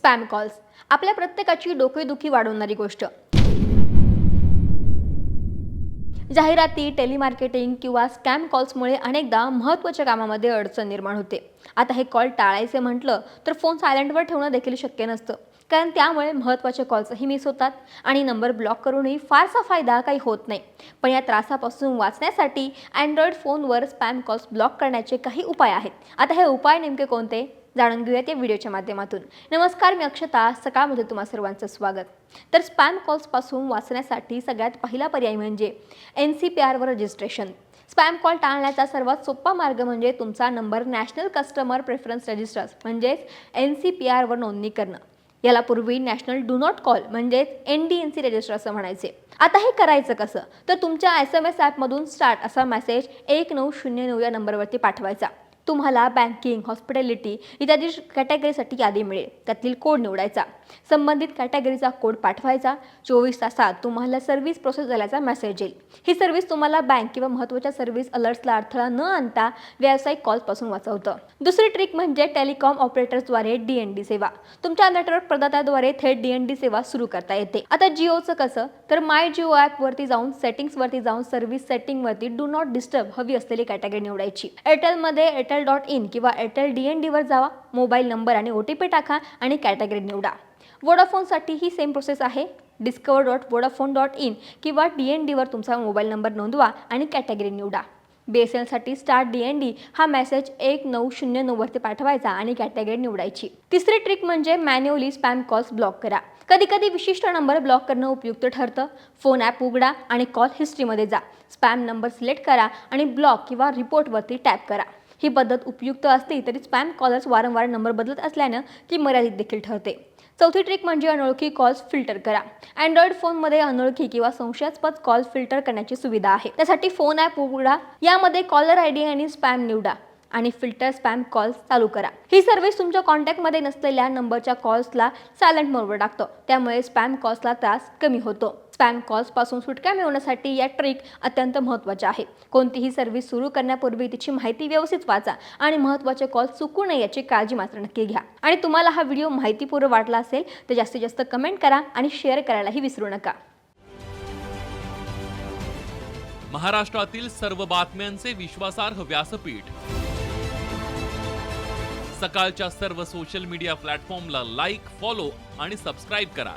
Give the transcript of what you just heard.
Spam calls आपल्या प्रत्येकाची डोकेदुखी वाढवणारी गोष्ट. जाहिराती टेलिमार्केटिंग किंवा स्कॅम कॉल्समुळे अनेकदा महत्त्वाच्या कामामध्ये अडचण निर्माण होते. आता हे कॉल टाळायचे म्हटलं तर फोन सायलेंटवर ठेवणं देखील शक्य नसतं. कारण त्यामुळे महत्त्वाचे कॉल्सही मिस होतात आणि नंबर ब्लॉक करूनही फारसा फायदा काही होत नाही. पण या त्रासापासून वाचण्यासाठी अँड्रॉइड फोनवर स्पॅम कॉल्स ब्लॉक करण्याचे काही उपाय आहेत. आता हे उपाय नेमके कोणते? जाणून घेऊयात या व्हिडिओच्या माध्यमातून. नमस्कार मी अक्षता. सकाळमध्ये तुम्हा सर्वांचं स्वागत. तर स्पॅम कॉल्सपासून वाचण्यासाठी सगळ्यात पहिला पर्याय म्हणजे एन सी पी आरवर रजिस्ट्रेशन स्पॅम कॉल टाळण्याचा सर्वात सोपा मार्ग म्हणजे तुमचा number national customer preference registers म्हणजेच एन सी पी आरवर नोंदणी करणं. याला पूर्वी नॅशनल डू नॉट कॉल म्हणजेच N D N C register असं म्हणायचे. आता हे करायचं कसं? तर तुमच्या एस एम एस ॲपमधून स्टार्ट असा मेसेज एक नऊ शून्य नऊ या नंबरवरती पाठवायचा. तुम्हाला बँकिंग हॉस्पिटॅलिटी इत्यादी कॅटेगरीसाठी यादी मिळेल. त्यातील कोड निवडायचा. संबंधित कॅटेगरीचा कोड पाठवायचा. चोवीस तासात तुम्हाला सर्व्हिस प्रोसेस झाल्याचा मेसेज येईल. ही सर्व्हिस तुम्हाला बँक किंवा महत्त्वाच्या सर्व्हिस अलर्ट्सला अडथळा न आणता व्यावसायिक कॉल्सपासून वाचवतं. दुसरी ट्रिक म्हणजे टेलिकॉम ऑपरेटर्सद्वारे डी एन डी सेवा. तुमच्या नेटवर्क प्रदात्याद्वारे थेट डी एन डी सेवा सुरू करता येते. आता जिओचं कसं? तर माय जिओ ॲपवरती जाऊन सेटिंग्सवरती जाऊन सर्व्हिस सेटिंगवरती डू नॉट डिस्टर्ब हवी असलेली कॅटेगरी निवडायची. एअरटेलमध्ये एअरटेल डॉट इन किंवा एअरटेल डी एन डीवर जावा मोबाईल नंबर आणि ओ टी पी टाका आणि कॅटेगरी निवडा. वोडाफोनसाठी ही सेम प्रोसेस आहे. Discover dot Vodafone dot in किंवा डी एन डीवर तुमचा मोबाईल नंबर नोंदवा आणि कॅटेगरी निवडा. बी एस एलसाठी स्टार डी एन डी हा मेसेज एक नऊ शून्य नऊवरती पाठवायचा आणि कॅटेगरी निवडायची. तिसरी ट्रिक म्हणजे मॅन्युअली स्पॅम कॉल्स ब्लॉक करा. कधी कधी विशिष्ट नंबर ब्लॉक करणं उपयुक्त ठरतं. फोन ॲप उघडा आणि कॉल हिस्ट्रीमध्ये जा. स्पॅम नंबर सिलेक्ट करा आणि ब्लॉक किंवा रिपोर्टवरती टॅप करा. ही पद्धत उपयुक्त असली तरी स्पॅम कॉलर्स वारंवार नंबर बदलत असल्यानं ती मर्यादित देखील ठरते. चौथी ट्रिक म्हणजे अनोळखी कॉल्स फिल्टर करा. अँड्रॉइड फोनमध्ये अनोळखी किंवा संशयास्पद कॉल फिल्टर करण्याची सुविधा आहे. त्यासाठी फोन ॲप उघडा. यामध्ये कॉलर आय डी आणि स्पॅम निवडा आणि फिल्टर स्पॅम कॉल्स चालू करा. ही सर्व्हिस तुमच्या कॉन्टॅक्टमध्ये नसलेल्या नंबरच्या कॉल्सला सायलेंट मोडवर टाकतो. त्यामुळे स्पॅम कॉल्सला त्रास कमी होतो. स्पॅम कॉल्सपासून सुटका मिळवण्यासाठी या ट्रिक अत्यंत महत्त्वाच्या आहे. कोणतीही सर्व्हिस सुरू करण्यापूर्वी तिची माहिती व्यवस्थित वाचा आणि महत्त्वाचे कॉल चुकू नये याची काळजी मात्र नक्की घ्या. आणि तुम्हाला हा व्हिडिओ माहितीपूर्व वाटला असेल तर जास्तीत जास्त कमेंट करा आणि शेअर करायलाही विसरू नका. महाराष्ट्रातील सर्व बातम्यांचे विश्वासार्ह व्यासपीठ. सकाळच्या सर्व सोशल मीडिया प्लॅटफॉर्मला लाईक फॉलो आणि सबस्क्राईब करा.